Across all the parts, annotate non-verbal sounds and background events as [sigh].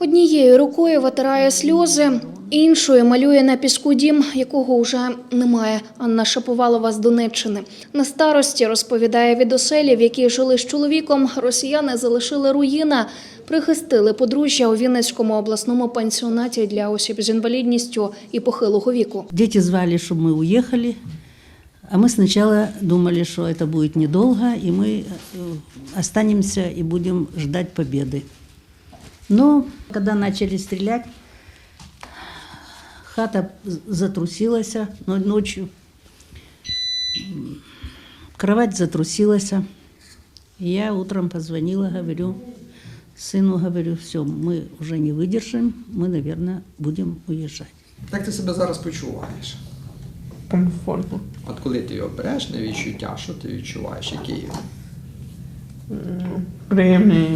Однією рукою витирає сльози, іншою малює на піску дім, якого вже немає. Анна Шаповалова з Донеччини. На старості розповідає від оселі, в якій жили з чоловіком, росіяни залишили руїна, прихистили подружжя у Вінницькому обласному пансіонаті для осіб з інвалідністю і похилого віку. Дети звали, чтобы мы уехали, а мы сначала думали, что это будет недолго, и мы э, останемся и будем ждать победы. Но когда начали стрелять, хата затрусилась но- ночью, М, кровать затрусилась. И я утром позвонила, говорю, сыну говорю, все, мы уже не выдержим, мы, наверное, будем уезжать. Як ти себе зараз почуваєш? комфортно. От коли ти його береш на відчуття, що ти відчуваєш, який він? Приємний.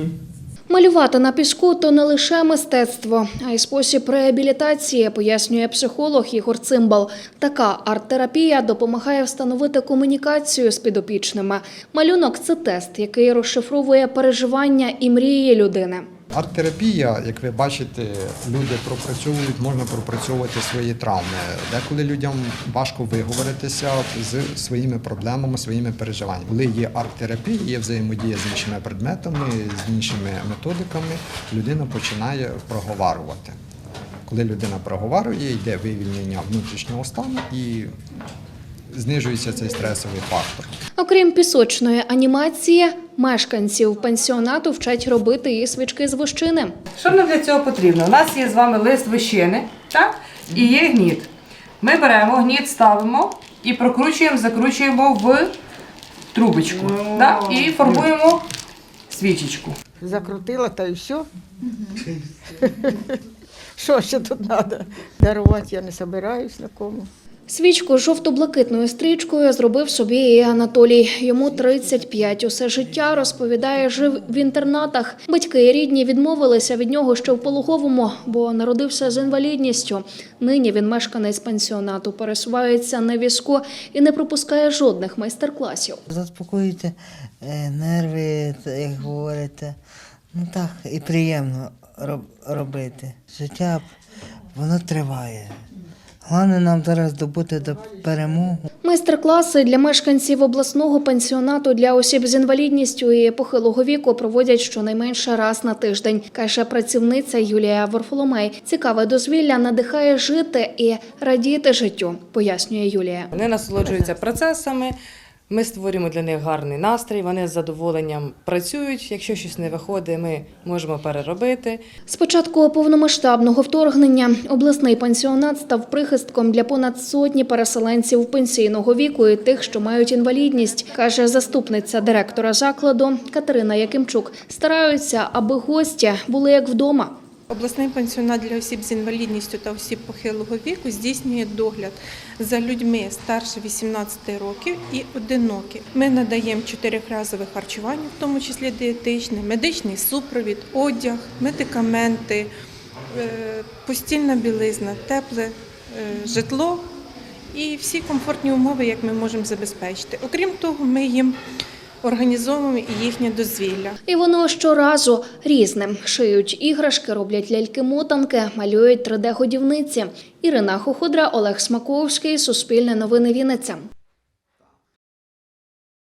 Малювати на піску то не лише мистецтво, а й спосіб реабілітації, пояснює психолог Ігор Цимбал. Така арт-терапія допомагає встановити комунікацію з підопічними. Малюнок це тест, який розшифровує переживання і мрії людини. Арт-терапія, як ви бачите, люди пропрацьовують, можна пропрацьовувати свої травми. Деколи людям важко виговоритися з своїми проблемами, своїми переживаннями. Коли є арт-терапія, є взаємодія з іншими предметами, з іншими методиками, людина починає проговарювати. Коли людина проговорює, йде вивільнення внутрішнього стану і знижується цей стресовий фактор. Окрім пісочної анімації, мешканців пансіонату вчать робити і свічки з вощини. Що нам для цього потрібно? У нас є з вами лист вищини, так? І є гніт. Ми беремо гніт, ставимо і прокручуємо, закручуємо в трубочку. Так? І формуємо свічечку. Закрутила та й все. [laughs] Що ще тут треба? Дарувати я не собираюсь на кому. Свічку жовто-блакитною стрічкою зробив собі і Анатолій. Йому 35. Усе життя розповідає, жив в інтернатах. Батьки і рідні відмовилися від нього ще в пологовому, бо народився з інвалідністю. Нині він мешканець пансіонату, пересувається на візку і не пропускає жодних майстер-класів. Заспокоюєте е, нерви, як говорите. Ну так, і приємно робити. Життя воно триває. Головне нам зараз добути до перемоги. Майстер-класи для мешканців обласного пансіонату для осіб з інвалідністю і похилого віку проводять щонайменше раз на тиждень, каже працівниця Юлія Ворфоломей. Цікаве дозвілля надихає жити і радіти життю, пояснює Юлія. Вони насолоджуються процесами. Ми створюємо для них гарний настрій, вони з задоволенням працюють. Якщо щось не виходить, ми можемо переробити. З початку повномасштабного вторгнення обласний пансіонат став прихистком для понад сотні переселенців пенсійного віку і тих, що мають інвалідність, каже заступниця директора закладу Катерина Якимчук. Стараються, аби гості були як вдома. Обласний пансіонат для осіб з інвалідністю та осіб похилого віку здійснює догляд за людьми старше 18 років і одинокі. Ми надаємо чотирьохразове харчування, в тому числі дієтичне, медичний супровід, одяг, медикаменти, е, постільна білизна, тепле е, житло і всі комфортні умови, як ми можемо забезпечити. Окрім того, ми їм організовуємо і їхнє дозвілля. І воно щоразу різним. Шиють іграшки, роблять ляльки-мотанки, малюють 3D-годівниці. Ірина Хоходра, Олег Смаковський, Суспільне новини Вінниця.